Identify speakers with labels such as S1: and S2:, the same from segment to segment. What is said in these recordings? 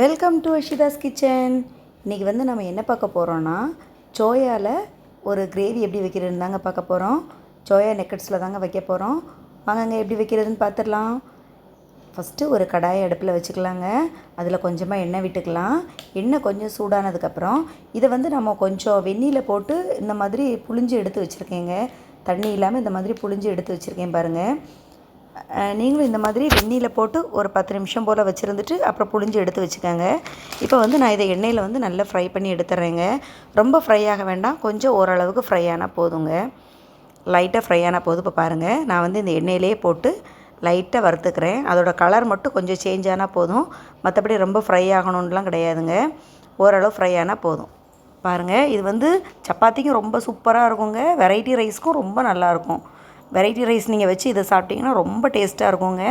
S1: Welcome to அஷிதாஸ் kitchen இன்றைக்கி வந்து நம்ம என்ன பார்க்க போகிறோன்னா சோயாவில் ஒரு கிரேவி எப்படி வைக்கிறதுன்னு தாங்க பார்க்க போகிறோம் சோயா நெக்கட்ஸில் தாங்க வைக்க போகிறோம் வாங்கங்க எப்படி வைக்கிறதுன்னு பார்த்துடலாம். ஃபஸ்ட்டு ஒரு கடாயை அடுப்பில் வச்சுக்கலாங்க. அதில் கொஞ்சமாக எண்ணெய் விட்டுக்கலாம். எண்ணெய் கொஞ்சம் சூடானதுக்கப்புறம் இதை வந்து நம்ம கொஞ்சம் வெந்நீரில் போட்டு இந்த மாதிரி புழிஞ்சு எடுத்து வச்சுருக்கேங்க. தண்ணி இல்லாமல் இந்த மாதிரி புழிஞ்சு எடுத்து வச்சுருக்கேன் பாருங்கள் நீங்களும் இந்த மாதிரி வெந்நீரில் போட்டு ஒரு பத்து நிமிஷம் போல் வச்சுருந்துட்டு அப்புறம் புழிஞ்சு எடுத்து வச்சுக்கோங்க. இப்போ வந்து நான் இதை எண்ணெயில் வந்து நல்லா ஃப்ரை பண்ணி எடுத்துட்றேங்க ரொம்ப ஃப்ரை ஆக வேண்டாம். கொஞ்சம் ஓரளவுக்கு ஃப்ரை ஆனால் போதுங்க. லைட்டாக ஃப்ரை ஆனால் போதும். இப்போ பாருங்கள் நான் வந்து இந்த எண்ணெயிலே போட்டு லைட்டாக வறுத்துக்கிறேன். அதோட கலர் மட்டும் கொஞ்சம் சேஞ்ச் ஆனால் போதும். மற்றபடி ரொம்ப ஃப்ரை ஆகணுன்லாம் கிடையாதுங்க. ஓரளவு ஃப்ரை ஆனால் போதும். பாருங்கள் இது வந்து சப்பாத்திக்கும் ரொம்ப சூப்பராக இருக்குங்க. வெரைட்டி ரைஸ்க்கும் ரொம்ப நல்லாயிருக்கும் வெரைட்டி ரைஸ் நீங்கள் வச்சு இதை சாப்பிட்டிங்கன்னா ரொம்ப டேஸ்ட்டாக இருக்குங்க.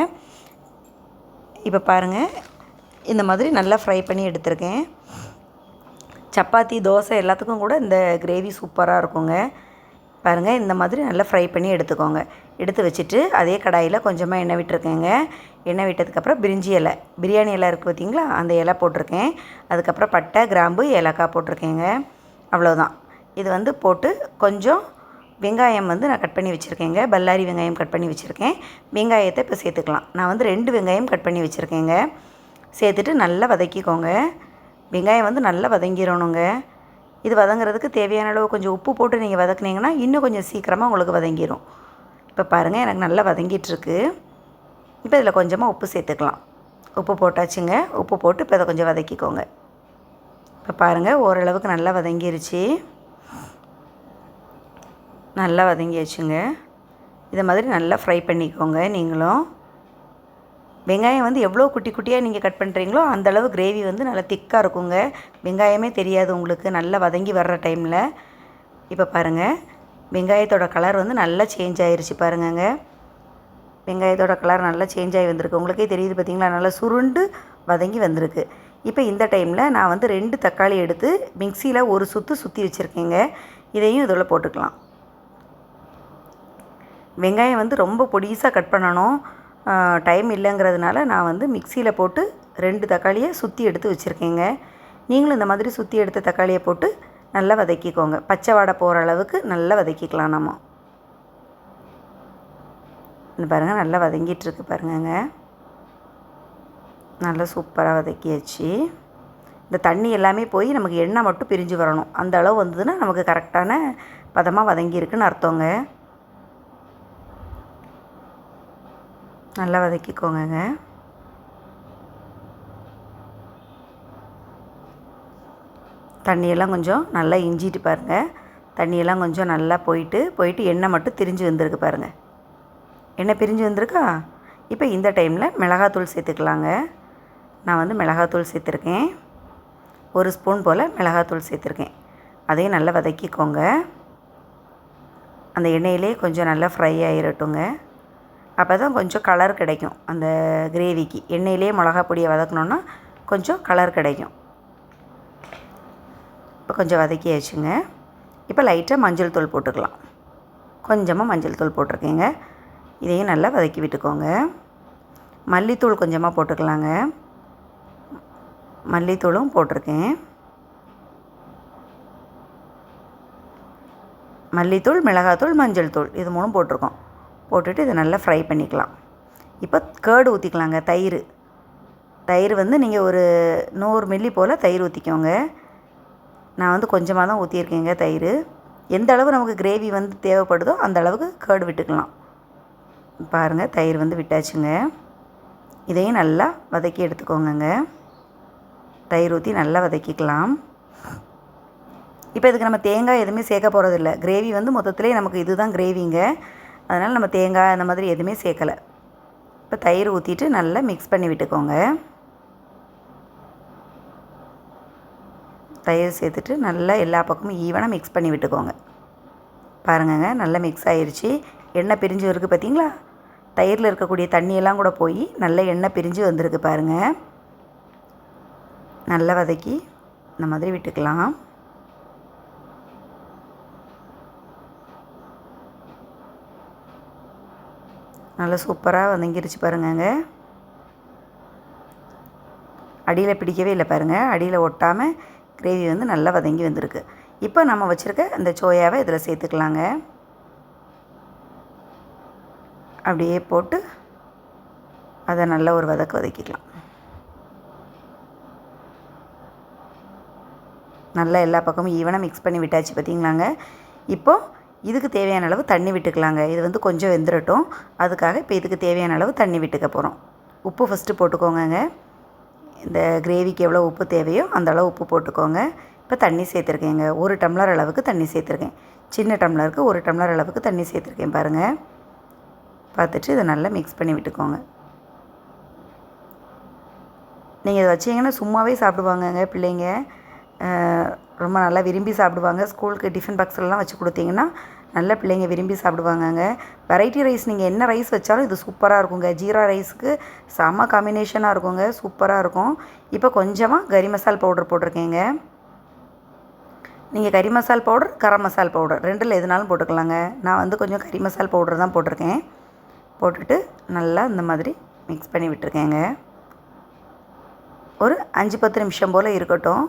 S1: இப்போ பாருங்கள் இந்த மாதிரி நல்லா ஃப்ரை பண்ணி எடுத்திருக்கேன். சப்பாத்தி தோசை எல்லாத்துக்கும் கூட இந்த கிரேவி சூப்பராக இருக்குங்க. பாருங்கள் இந்த மாதிரி நல்லா ஃப்ரை பண்ணி எடுத்துக்கோங்க. எடுத்து வச்சுட்டு அதே கடாயில் கொஞ்சமாக எண்ணெய் விட்டுருக்கேங்க. எண்ணெய் விட்டதுக்கப்புறம் பிரிஞ்சி இலை. பிரியாணி இலை இருக்குது பார்த்தீங்களா அந்த இலை போட்டிருக்கேன். அதுக்கப்புறம் பட்டை கிராம்பு ஏலக்காய் போட்டிருக்கேங்க. அவ்வளோதான் இது வந்து போட்டு கொஞ்சம் வெங்காயம் வந்து நான் கட் பண்ணி வச்சுருக்கேங்க. பல்லாரி வெங்காயம் கட் பண்ணி வச்சுருக்கேன். வெங்காயத்தை இப்போ சேர்த்துக்கலாம். நான் வந்து ரெண்டு வெங்காயம் கட் பண்ணி வச்சுருக்கேங்க. சேர்த்துட்டு நல்லா வதக்கிக்கோங்க. வெங்காயம் வந்து நல்லா வதங்கிடணுங்க இது வதங்குறதுக்கு தேவையான அளவு கொஞ்சம் உப்பு போட்டு நீங்கள் வதக்குனீங்கன்னா இன்னும் கொஞ்சம் சீக்கிரமாக உங்களுக்கு வதங்கிடும் இப்போ பாருங்கள் எனக்கு நல்லா வதங்கிட்டுருக்கு. இப்போ இதில் கொஞ்சமாக உப்பு சேர்த்துக்கலாம். உப்பு போட்டாச்சுங்க. உப்பு போட்டு இப்போ இதை கொஞ்சம் வதக்கிக்கோங்க. இப்போ பாருங்கள் ஓரளவுக்கு நல்லா வதங்கிருச்சு. நல்லா வதங்கியாச்சுங்க. இதை மாதிரி நல்லா ஃப்ரை பண்ணிக்கோங்க நீங்களும். வெங்காயம் வந்து எவ்வளோ குட்டி குட்டியாக நீங்கள் கட் பண்ணுறீங்களோ அந்தளவு கிரேவி வந்து நல்லா திக்காக இருக்குங்க. வெங்காயமே தெரியாது உங்களுக்கு நல்லா வதங்கி வர்ற டைமில் இப்போ பாருங்கள் வெங்காயத்தோட கலர் வந்து நல்லா சேஞ்ச் ஆகிருச்சு பாருங்கங்க. வெங்காயத்தோட கலர் நல்லா சேஞ்ச் ஆகி வந்திருக்கு. உங்களுக்கே தெரியுது பார்த்தீங்களா நல்லா சுருண்டு வதங்கி வந்திருக்கு. இப்போ இந்த டைமில் நான் வந்து ரெண்டு தக்காளி எடுத்து மிக்சியில் ஒரு சுற்று சுற்றி வச்சுருக்கேங்க. இதையும் இதில் போட்டுக்கலாம். வெங்காயம் வந்து ரொம்ப பொடிசாக கட் பண்ணணும். டைம் இல்லைங்கிறதுனால நான் வந்து மிக்சியில் போட்டு ரெண்டு தக்காளியை சுற்றி எடுத்து வச்சுருக்கேங்க. நீங்களும் இந்த மாதிரி சுற்றி எடுத்த தக்காளியை போட்டு நல்லா வதக்கிக்கோங்க. பச்சை வாடை போகிற அளவுக்கு நல்லா வதக்கிக்கலாம் நம்ம. இந்த பாருங்கள் நல்லா வதங்கிட்டுருக்கு பாருங்கங்க. நல்லா சூப்பராக வதக்கியாச்சு. இந்த தண்ணி எல்லாமே போய் நமக்கு எண்ணெய் மட்டும் பிரிஞ்சு வரணும். அந்த அளவு வந்ததுன்னா நமக்கு கரெக்டான பதமாக வதங்கியிருக்குன்னு அர்த்தங்க. நல்லா வதக்கிக்கோங்கங்க. தண்ணியெல்லாம் கொஞ்சம் நல்லா இஞ்சிட்டு பாருங்கள் தண்ணியெல்லாம் கொஞ்சம் நல்லா போயிட்டு போயிட்டு எண்ணெய் மட்டும் திரிஞ்சு வந்திருக்கு பாருங்கள் எண்ணெய் பிரிஞ்சு வந்திருக்கா? இப்போ இந்த டைமில் மிளகாத்தூள் சேர்த்துக்கலாங்க. நான் வந்து மிளகாத்தூள் சேர்த்துருக்கேன். ஒரு ஸ்பூன் போல் மிளகாத்தூள் சேர்த்துருக்கேன். அதையும் நல்லா வதக்கிக்கோங்க. அந்த எண்ணெயிலே கொஞ்சம் நல்லா ஃப்ரை ஆகிரட்டுங்க அப்போ தான் கொஞ்சம் கலர் கிடைக்கும். அந்த கிரேவிக்கு எண்ணெயிலே மிளகா பொடியை வதக்கணுன்னா கொஞ்சம் கலர் கிடைக்கும். இப்போ கொஞ்சம் வதக்கியாச்சுங்க. இப்போ லைட்டாக மஞ்சள் தூள் போட்டுக்கலாம். கொஞ்சமாக மஞ்சள் தூள் போட்டிருக்கேங்க. இதையும் நல்லா வதக்கி விட்டுக்கோங்க. மல்லித்தூள் கொஞ்சமாக போட்டுக்கலாங்க. மல்லித்தூளும் போட்டிருக்கேன். மல்லித்தூள் மிளகாத்தூள் மஞ்சள் தூள். இது மூணும் போட்டிருக்கோம். போட்டுட்டு இதை நல்லா ஃப்ரை பண்ணிக்கலாம். இப்போ கேர்டு ஊற்றிக்கலாங்க தயிர். தயிர் வந்து நீங்கள் ஒரு நூறு மில்லி போல் தயிர் ஊற்றிக்கோங்க நான் வந்து கொஞ்சமாக தான் ஊற்றியிருக்கேங்க தயிர். எந்த அளவு நமக்கு கிரேவி வந்து தேவைப்படுதோ அந்த அளவுக்கு கேர்டு விட்டுக்கலாம். பாருங்கள் தயிர் வந்து விட்டாச்சுங்க. இதையும் நல்லா வதக்கி எடுத்துக்கோங்கங்க. தயிர் ஊற்றி நல்லா வதக்கிக்கலாம். இப்போ இதுக்கு நம்ம தேங்காய் எதுவுமே சேர்க்க போகிறதில்ல கிரேவி வந்து மொத்தத்துலேயே நமக்கு இதுதான் கிரேவிங்க அதனால் நம்ம தேங்காய் அந்த மாதிரி எதுவுமே சேர்க்கலை. இப்போ தயிர் ஊற்றிட்டு நல்லா மிக்ஸ் பண்ணி விட்டுக்கோங்க. தயிர் சேர்த்துட்டு நல்லா எல்லா பக்கமும் ஈவனாக மிக்ஸ் பண்ணி விட்டுக்கோங்க. பாருங்கங்க நல்லா மிக்ஸ் ஆயிருச்சு. எண்ணெய் பிரிஞ்சு இருக்குது பார்த்தீங்களா தயிரில் இருக்கக்கூடிய தண்ணியெல்லாம் கூட போய் நல்ல எண்ணெய் பிரிஞ்சு வந்திருக்கு பாருங்கள் நல்லா வதக்கி இந்த மாதிரி விட்டுக்கலாம். நல்லா சூப்பராக வதங்கிருச்சு பாருங்கங்க. அடியில் பிடிக்கவே இல்லை பாருங்கள் அடியில் ஒட்டாமல் கிரேவி வந்து நல்லா வதங்கி வந்திருக்கு. இப்போ நம்ம வச்சுருக்க அந்த சோயாவை இதில் சேர்த்துக்கலாங்க. அப்படியே போட்டு அதை நல்லா ஒரு வதக்க வதக்கிக்கலாம். நல்லா எல்லா பக்கமும் ஈவனாக மிக்ஸ் பண்ணி விட்டாச்சு பார்த்தீங்களாங்க இப்போது இதுக்கு தேவையான அளவு தண்ணி விட்டுக்கலாங்க. இது வந்து கொஞ்சம் வெந்துடட்டும் அதுக்காக இப்போ இதுக்கு தேவையான அளவு தண்ணி விட்டுக்க போகிறோம் உப்பு ஃபஸ்ட்டு போட்டுக்கோங்க இந்த கிரேவிக்கு எவ்வளோ உப்பு தேவையோ அந்த அளவு உப்பு போட்டுக்கோங்க. இப்போ தண்ணி சேர்த்துருக்கேங்க. ஒரு டம்ளர் அளவுக்கு தண்ணி சேர்த்துருக்கேன். சின்ன டம்ளருக்கு ஒரு டம்ளர் அளவுக்கு தண்ணி சேர்த்துருக்கேன் பாருங்கள் பார்த்துட்டு இதை நல்லா மிக்ஸ் பண்ணி விட்டுக்கோங்க. நீங்கள் இதை வச்சிங்கன்னா சும்மாவே சாப்பிடுவாங்கங்க பிள்ளைங்க. ரொம்ப நல்லா விரும்பி சாப்பிடுவாங்க. ஸ்கூலுக்கு டிஃபன் பாக்ஸ்லலாம் வச்சு கொடுத்தீங்கன்னா நல்ல பிள்ளைங்க விரும்பி சாப்பிடுவாங்கங்க. வெரைட்டி ரைஸ் நீங்கள் என்ன ரைஸ் வச்சாலும் இது சூப்பராக இருக்குங்க. ஜீரா ரைஸுக்கு செம்ம காம்பினேஷனாக இருக்குங்க. சூப்பராக இருக்கும். இப்போ கொஞ்சமாக கறி மசால் பவுடர் போட்டிருக்கேங்க. நீங்கள் கறி மசால் பவுடர் கரம் மசால் பவுடர் ரெண்டில் எதுனாலும் போட்டுக்கலாங்க. நான் வந்து கொஞ்சம் கறி மசால் பவுடர் தான் போட்டிருக்கேன். போட்டுட்டு நல்லா இந்த மாதிரி மிக்ஸ் பண்ணி விட்டுருக்கேங்க. ஒரு அஞ்சு பத்து நிமிஷம் போல் இருக்கட்டும்.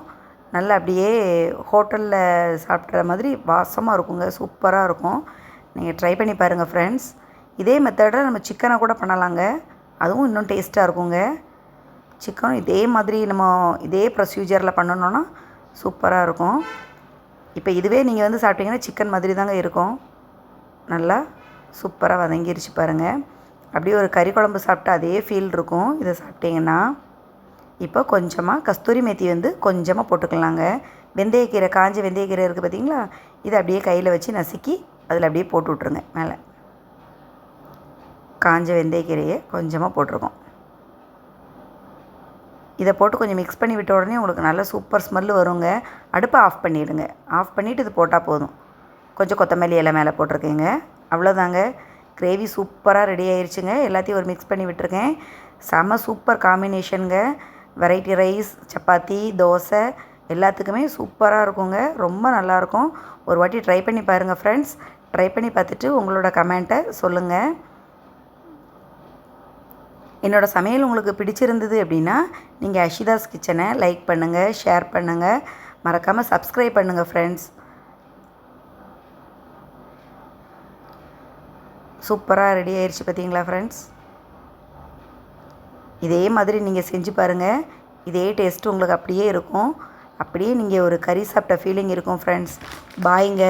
S1: நல்லா அப்படியே ஹோட்டலில் சாப்பிட்ற மாதிரி வாசமாக இருக்குங்க. சூப்பராக இருக்கும். நீங்கள் ட்ரை பண்ணி பாருங்கள் ஃப்ரெண்ட்ஸ் இதே மெத்தடில் நம்ம சிக்கனை கூட பண்ணலாங்க. அதுவும் இன்னும் டேஸ்ட்டாக இருக்குங்க. சிக்கனும் இதே மாதிரி நம்ம இதே ப்ரொசீஜரில் பண்ணணுன்னா சூப்பராக இருக்கும். இப்போ இதுவே நீங்கள் வந்து சாப்பிட்டீங்கன்னா சிக்கன் மாதிரி தாங்க இருக்கும். நல்லா சூப்பராக வதங்கிருச்சு பாருங்கள் அப்படியே ஒரு கறி குழம்பு சாப்பிட்டா அதே ஃபீல் இருக்கும். இதை சாப்பிட்டிங்கன்னா. இப்போ கொஞ்சமாக கஸ்தூரி மேத்தி வந்து கொஞ்சமாக போட்டுக்கலாங்க. வெந்தயக்கீரை காஞ்ச வெந்தயக்கீரை இருக்குது பார்த்தீங்களா இதை அப்படியே கையில் வச்சு நசுக்கி அதில் அப்படியே போட்டு விட்ருங்க மேலே. காஞ்ச வெந்தயக்கீரையை கொஞ்சமாக போட்டிருக்கோம். இதை போட்டு கொஞ்சம் மிக்ஸ் பண்ணி விட்ட உடனே உங்களுக்கு நல்ல சூப்பர் ஸ்மெல்லு வருங்க. அடுப்பை ஆஃப் பண்ணிவிடுங்க ஆஃப் பண்ணிவிட்டு இது போட்டால் போதும். கொஞ்சம் கொத்தமல்லி இலை மேலே போட்டிருக்கேங்க. அவ்வளோதாங்க கிரேவி சூப்பராக ரெடி ஆயிடுச்சுங்க எல்லாத்தையும் ஒரு மிக்ஸ் பண்ணி விட்டுருக்கேன். செம சூப்பர் காம்பினேஷனுங்க வெரைட்டி ரைஸ் சப்பாத்தி தோசை எல்லாத்துக்குமே சூப்பராக இருக்குங்க. ரொம்ப நல்லாயிருக்கும் ஒரு வாட்டி ட்ரை பண்ணி பாருங்கள் ஃப்ரெண்ட்ஸ் ட்ரை பண்ணி பார்த்துட்டு உங்களோட கமெண்ட்டை சொல்லுங்கள் என்னோடய சமையல் உங்களுக்கு பிடிச்சிருந்தது அப்படின்னா நீங்கள் அஷிதாஸ் கிச்சனை லைக் பண்ணுங்கள் ஷேர் பண்ணுங்கள் மறக்காமல் சப்ஸ்கிரைப் பண்ணுங்கள் ஃப்ரெண்ட்ஸ் சூப்பராக ரெடி ஆயிடுச்சு பார்த்தீங்களா ஃப்ரெண்ட்ஸ் இதே மாதிரி நீங்கள் செஞ்சு பாருங்கள் இதே டேஸ்ட்டு உங்களுக்கு அப்படியே இருக்கும். அப்படியே நீங்கள் ஒரு கறி சாப்பிட்ட ஃபீலிங் இருக்கும் ஃப்ரெண்ட்ஸ் பாய்ங்க